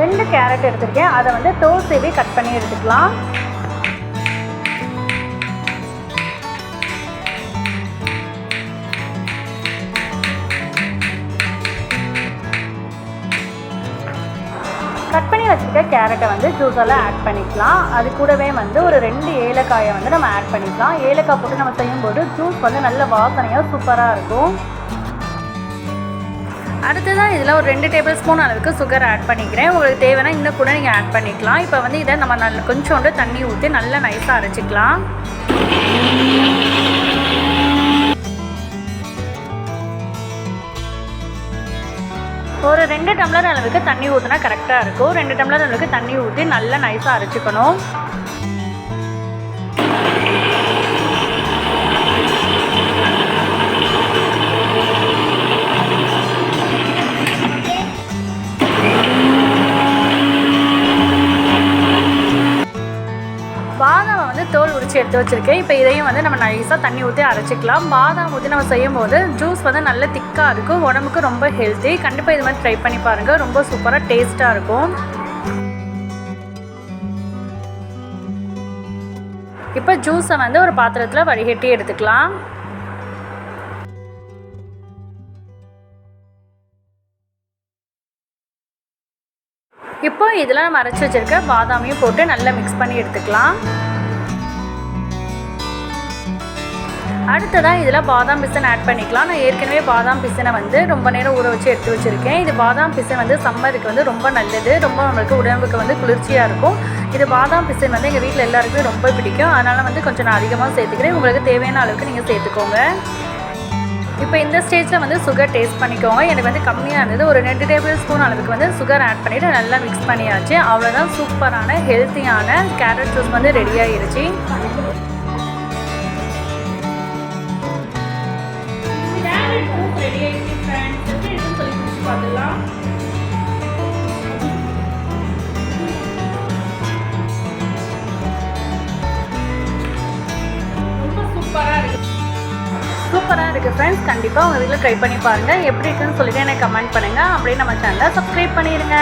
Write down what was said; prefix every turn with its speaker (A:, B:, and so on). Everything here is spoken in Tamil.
A: ரெண்டு கேரட் எடுத்துருக்கேன். அதை வந்து தோசைவே கட் பண்ணி எடுத்துக்கலாம். கட் பண்ணி வச்சுருக்க கேரட்டை வந்து ஜூஸெல்லாம் ஆட் பண்ணிக்கலாம். அது கூடவே வந்து ஒரு ரெண்டு ஏலக்காயை வந்து நம்ம ஆட் பண்ணிக்கலாம். ஏலக்காய் போட்டு நம்ம செய்யும்போது ஜூஸ் வந்து நல்ல வாசனையாக சூப்பராக இருக்கும். அடுத்ததான் இதில் ஒரு ரெண்டு டேபிள் ஸ்பூன் அளவுக்கு சுகர் ஆட் பண்ணிக்கிறேன். உங்களுக்கு தேவைன்னா இன்னும் கூட நீங்கள் ஆட் பண்ணிக்கலாம். இப்போ வந்து இதை நம்ம நல்ல கொஞ்சோண்டு தண்ணி ஊற்றி நல்லா நைஸாக அரைச்சிக்கலாம். ஒரு ரெண்டு டம்ளர் அளவுக்கு தண்ணி ஊற்றினா கரெக்டாக இருக்கும். ரெண்டு டம்ளர் அளவுக்கு தண்ணி ஊற்றி நல்லா நைஸாக அரைச்சிக்கணும். வந்து தோல் உரிச்சு எடுத்து வச்சுருக்கேன். இப்போ இதையும் வந்து நம்ம நைஸாக தண்ணி ஊற்றி அரைச்சிக்கலாம். பாதாம் ஊற்றி நம்ம செய்யும் போது ஜூஸ் வந்து நல்ல திக்காக இருக்கும். உடம்புக்கு ரொம்ப ஹெல்த்தி கண்டிப்பாக இது மாதிரி ட்ரை பண்ணி பாருங்கள் ரொம்ப சூப்பராக டேஸ்ட்டாக இருக்கும். இப்போ ஜூஸை வந்து ஒரு பாத்திரத்தில் வடிகட்டி எடுத்துக்கலாம். இப்போ இதில் நம்ம அரைச்சி வச்சுருக்க பாதாமையும் போட்டு நல்லா மிக்ஸ் பண்ணி எடுத்துக்கலாம். அடுத்ததாக இதில் பாதாம் பிசன் ஆட் பண்ணிக்கலாம். நான் ஏற்கனவே பாதாம் பிசனை வந்து ரொம்ப நேரம் ஊற வச்சு எடுத்து வச்சுருக்கேன். இது பாதாம் பிசன் வந்து சம்மருக்கு வந்து ரொம்ப நல்லது. ரொம்ப நம்மளுக்கு உடம்புக்கு வந்து குளிர்ச்சியாக இருக்கும். இது பாதாம் பிசன் வந்து எங்கள் வீட்டில் எல்லாருக்குமே ரொம்ப பிடிக்கும். அதனால் வந்து கொஞ்சம் நான் அதிகமாக சேர்த்துக்கிறேன். உங்களுக்கு தேவையான அளவுக்கு நீங்கள் சேர்த்துக்கோங்க. இப்போ இந்த ஸ்டேஜில் வந்து சுகர் டேஸ்ட் பண்ணிக்கோங்க. எனக்கு வந்து கம்மியாக இருந்தது. ஒரு ரெண்டு டேபிள் ஸ்பூன் அளவுக்கு வந்து சுகர் ஆட் பண்ணிவிட்டு நல்லா மிக்ஸ் பண்ணியாச்சு. அவ்வளோதான் சூப்பரான ஹெல்த்தியான கேரட் ஜூஸ் வந்து ரெடி ஆயிருச்சு. இருக்குது ஃப்ரெண்ட்ஸ் கண்டிப்பாக உங்கள் வீட்டில் ட்ரை பண்ணி பாருங்கள் எப்படி இருக்குன்னு சொல்லிட்டு எனக்கு கமெண்ட் பண்ணுங்கள் அப்படியே நம்ம சேனலை சப்ஸ்கிரைப் பண்ணிடுங்க.